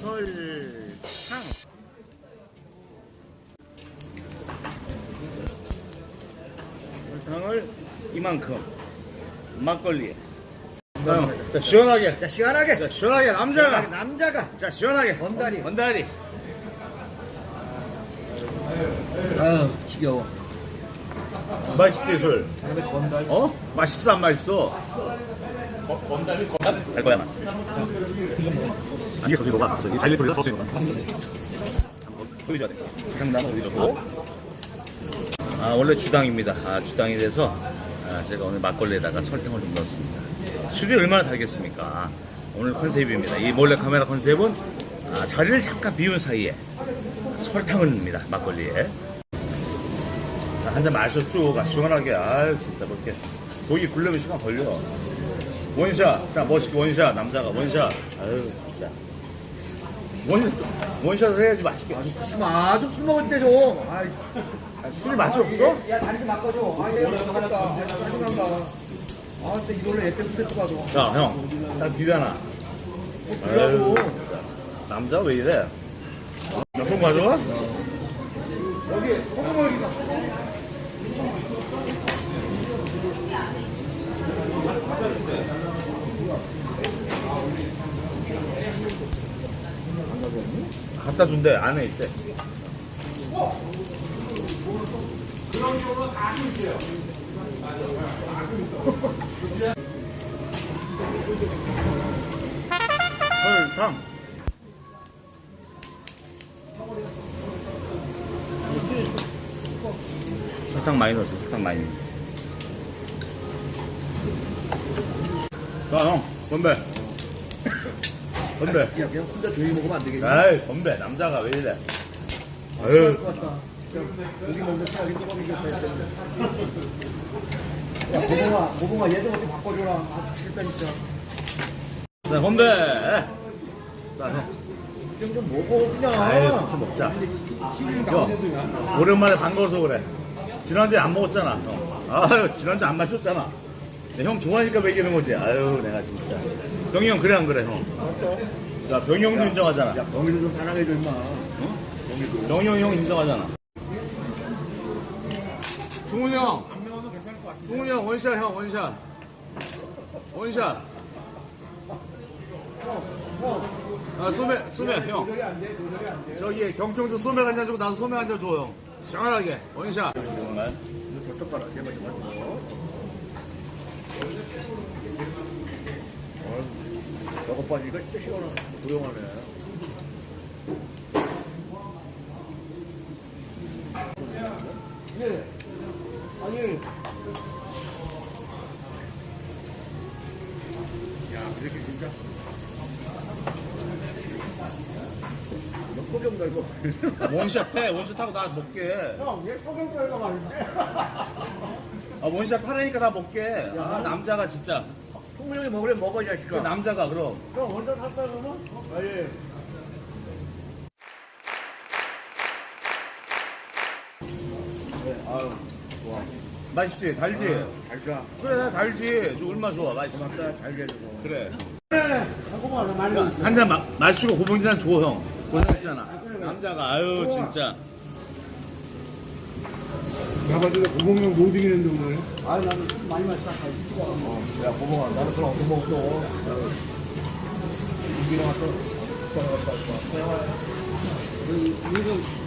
설탕. 설탕을 이만큼 막걸리에. 자, 자 시원하게. 자 시원하게 자 시원하게 남자가. 남자가 자 시원하게. 건다리. 건다리. 아유 지겨워 맛있지 술. 어? 맛있어 안 맛있어? 거, 건달이 건달? 갈 거야 나. 아니 저기 너가 저기 잘릴 돌리다 서서 이거다. 돌려줘야 돼. 장난은 올려줬고. 아 원래 주당입니다. 아 주당이 돼서 아, 제가 오늘 막걸리에다가 설탕을 좀 넣었습니다. 술이 얼마나 달겠습니까? 오늘 컨셉입니다. 이 몰래 카메라 컨셉은 아, 자리를 잠깐 비운 사이에 설탕을 넣습니다. 막걸리에. 한 잔 마셨죠. 아, 시원하게. 아유, 진짜 그렇게. 고기 굴려면 시간 걸려. 원샷. 자, 멋있게 원샷. 남자가 원샷. 아유, 진짜. 원, 원샷을 해야지 맛있게. 하지 마 좀 술 먹을 때 좀 아이 아, 술이 맛이 없어? 야 다리 좀 바꿔줘 아얘 먹었다 짜증난다 아 진짜 이걸로 얘 때문에 스트레스 받아 자, 형. 딱 비잖아. 그러고 진짜. 남자 왜 이래? 나손 가져와? 여기 소금을 갖다 준대 안에 있대. 설탕. 설탕 많이 넣었어, 설탕 많이. 자, 형, 건배. 건배. 야 그냥 혼자 조용히 먹으면 안 되겠니? 아이, 건배. 남자가 왜 이래? 아유, 고기 먹는 이겼다 했는데 야 고봉아 고봉아 얘좀 어떻게 바꿔줘라 아 미치겠다 진짜 자, 건배. 자, 형. 좀, 좀 먹어 그냥 아유, 같이 먹자. 형, 오랜만에 반가워서 그래. 지난주에 안 먹었잖아, 형. 아유, 지난주에 안 마셨잖아. 근데 형 좋아하니까 먹이는 거지. 아유, 내가 진짜. 병이 형, 그래, 안 그래, 형? 야, 병이 형도 인정하잖아. 야 병이를 좀 사랑해줘 임마 병이 형, 형 인정하잖아. 중훈이 형. 중훈이 형, 원샷, 형, 원샷. 원샷. 아, 소매, 소매, 형. 저기 경청주 소맥 한잔 주고 나도 소맥 한잔 줘, 형. 시원하게. 원샷. 봐라 제발 제발 저거 봐 이거 진짜 시원하네 조용하네 예 아니 야 이렇게 진짜 몇 포경 달고 원샷 해. 원샷 하고 나 먹게. 형왜 포경 달고 가는데 아, 원샷 하라니까 나 먹게. 아, 남자가 진짜. 풍물형이 먹으래 먹어 이 그 자식아 남자가 그럼. 형 먼저 샀다 그러면? 아 예 아유 좋아 맛있지? 달지? 잘 자 그래, 달지. 저 얼마 좋아. 맛있어. 고맙다 잘게 해줘서 그래. 한국말 많이 한 잔 마시고 고봉지단 줘, 형. 고생했잖아. 남자가, 아유, 진짜. 나가지고 고봉형 로딩했는데 오늘. 아 나는 좀 많이 마시다 야 고마워 나는 그럼 안 먹었어. 이기랑 왔어 갔다 왔다 이거 전에